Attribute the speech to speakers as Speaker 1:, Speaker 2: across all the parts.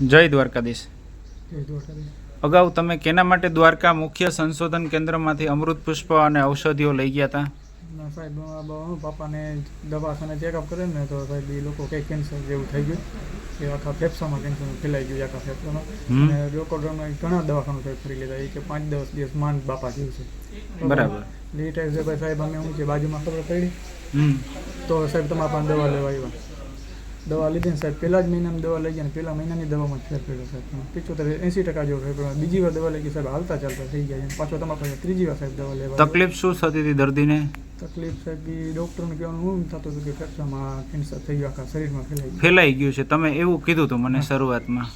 Speaker 1: જય દ્વારકાધીશ.
Speaker 2: જય દ્વારકાધીશ.
Speaker 1: અગાઉ તમે કેના માટે દ્વારકા મુખ્ય સંશોધન કેન્દ્રમાંથી અમૃત પુષ્પ અને ઔષધિઓ લઈ ગયા હતા
Speaker 2: સાહેબ પાપાને દવાખાને ચેકઅપ કરે ને તો સાહેબ એ લોકો કંઈ કેન્સર જેવું થઈ ગયું. એ આખા ફેફસામાં કેન્સર ફેલાઈ ગયું આખા ફેફસામાં. અને ડોક્ટરોને ઘણા દવાખાનું સાહેબ ફરી લીધા. એ કે પાંચ દસ દિવસ માંડ બાપા જેવું છે.
Speaker 1: બરાબર.
Speaker 2: લીટ સાહેબ અમે હું છે બાજુમાં ખબર પડી? તો સાહેબ તમારા પાસે દવા લેવા આવ્યા. દવા લીધી સાહેબ, પહેલા જ મહિનામાં દવા લઈ ગયા ને પહેલા મહિનાની દવામાં જ ફેર પડ્યો સાહેબ. પિચોતેર, એંસી ટકા જેવો ફેર પડ્યો. બીજી વાર દવા લઈ ગઈ સાહેબ, હાલતા ચાલતા થઈ ગયા પાછો તમારા પાસે ત્રીજી વાર સાહેબ દવા લેવા
Speaker 1: તકલીફ શું થતી હતી દર્દીને?
Speaker 2: તકલીફ છે કે ડૉક્ટરને કહેવાનું હું થતું હતું કે ફેફસામાં કેન્સર થઈ ગયું આખા શરીરમાં ફેલાઈ
Speaker 1: ફેલાઈ ગયું છે. તમે એવું કીધું હતું મને શરૂઆતમાં.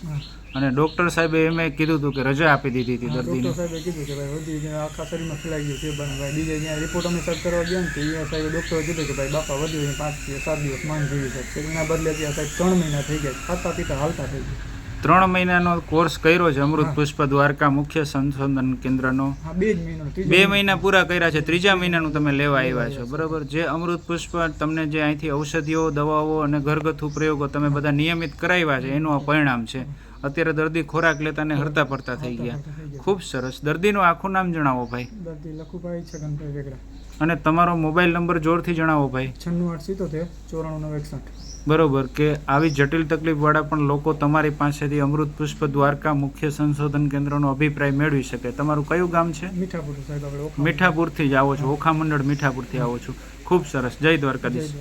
Speaker 1: અને ડૉક્ટર સાહેબે એમ કીધું હતું કે રજા આપી દીધી હતી દર્દીને.
Speaker 2: ડૉક્ટર સાહેબે કીધું કે ભાઈ વધી આખા શરીરમાં ફેલાઈ ગયું છે પણ ભાઈ બીજે જ્યાં રિપોર્ટ અમે સર કરવા ગયા ને તો એ સાહેબ ડૉક્ટરે કીધું કે ભાઈ બાપા વધ્યું પાંચ સાત દિવસ માંગ જોઈએ છે. એના બદલે ત્યાં સાહેબ ત્રણ મહિના થઈ ગયા ખાતા પીતા હાલતા થઈ ગયા.
Speaker 1: ત્રણ મહિનાનો કોર્સ કર્યો છે અમૃત પુષ્પ દ્વારકા મુખ્ય સંશોધન કેન્દ્રનો.
Speaker 2: બે મહિનો
Speaker 1: પૂરા કર્યા છે ત્રીજા મહિનાનું તમે લેવા આવ્યા છો બરાબર? જે અમૃત પુષ્પ તમને જે અહીંથી ઔષધિઓ દવાઓ અને ઘરગથ્થુ પ્રયોગો તમે બધા નિયમિત કરાવ્યા છે એનું આ પરિણામ છે. અત્યારે દર્દી ખોરાક લેતા ને હરતા
Speaker 2: હાલતા થઈ ગયા.
Speaker 1: ખૂબ સરસ. દર્દીનું આખું નામ જણાવો ભાઈ.
Speaker 2: દર્દી લખુભાઈ છગનભાઈ વેગડા.
Speaker 1: અને તમારો મોબાઈલ નંબર જોરથી જણાવો ભાઈ.
Speaker 2: છન્નું આઠ સિત્તોતેર ચોરાણું નવ એકસઠ.
Speaker 1: બરોબર કે આવી જટિલ તકલીફવાળા પણ લોકો તમારી પાસેથી અમૃત પુષ્પ દ્વારકા મુખ્ય સંશોધન કેન્દ્રનો અભિપ્રાય મેળવી શકે. તમારું કયું ગામ છે?
Speaker 2: મીઠાપુર સાહેબ આપણે
Speaker 1: મીઠાપુરથી જ આવો છો. ઓખા મંડળ મીઠાપુરથી આવો છો. ખૂબ સરસ. જય દ્વારકાધીશ.